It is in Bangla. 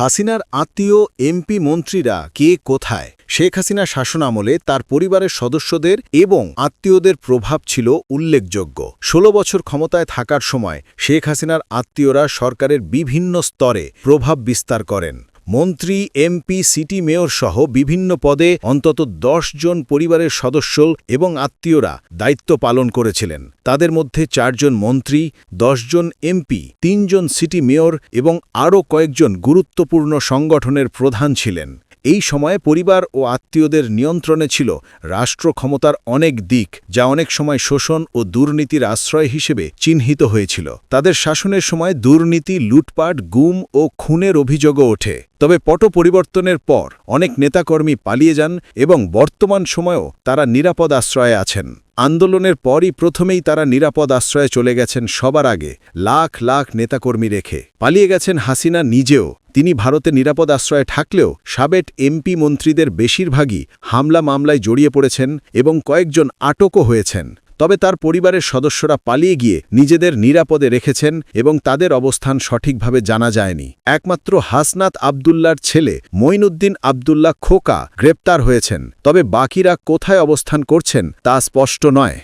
হাসিনার আত্মীয়, এমপি, মন্ত্রীরা কে কোথায়? শেখ হাসিনা শাসনামলে তার পরিবারের সদস্যদের এবং আত্মীয়দের প্রভাব ছিল উল্লেখযোগ্য। ১৬ বছর ক্ষমতায় থাকার সময় শেখ হাসিনার আত্মীয়রা সরকারের বিভিন্ন স্তরে প্রভাব বিস্তার করেন। মন্ত্রী এমপি সিটি মেয়র সহ বিভিন্ন পদে অন্তত দশ জন পরিবারের সদস্য এবং আত্মীয়রা দায়িত্ব পালন করেছিলেন। তাদের মধ্যে চারজন মন্ত্রী জন এমপি তিনজন সিটি মেয়র এবং আরও কয়েকজন গুরুত্বপূর্ণ সংগঠনের প্রধান ছিলেন। এই সময়ে পরিবার ও আত্মীয়দের নিয়ন্ত্রণে ছিল রাষ্ট্র ক্ষমতার অনেক দিক, যা অনেক সময় শোষণ ও দুর্নীতির আশ্রয় হিসেবে চিহ্নিত হয়েছিল। তাদের শাসনের সময় দুর্নীতি, লুটপাট, গুম ও খুনের অভিযোগও ওঠে। তবে পট পরিবর্তনের পর অনেক নেতাকর্মী পালিয়ে যান এবং বর্তমান সময়েও তারা নিরাপদ আশ্রয়ে আছেন। আন্দোলনের পরই প্রথমেই তারা নিরাপদ আশ্রয়ে চলে গেছেন সবার আগে, লাখ লাখ নেতাকর্মী রেখে। পালিয়ে গেছেন হাসিনা নিজেও। তিনি ভারতে নিরাপদ আশ্রয়ে থাকলেও সাবেট এমপি মন্ত্রীদের বেশিরভাগই হামলা মামলায় জড়িয়ে পড়েছেন এবং কয়েকজন আটকও হয়েছেন। তবে তার পরিবারের সদস্যরা পালিয়ে গিয়ে নিজেদের নিরাপদে রেখেছেন এবং তাদের অবস্থান সঠিকভাবে জানা যায়নি। একমাত্র হাসনাত আবদুল্লার ছেলে মঈনুদ্দিন আবদুল্লাহ খোকা গ্রেপ্তার হয়েছেন। তবে বাকিরা কোথায় অবস্থান করছেন তা স্পষ্ট নয়।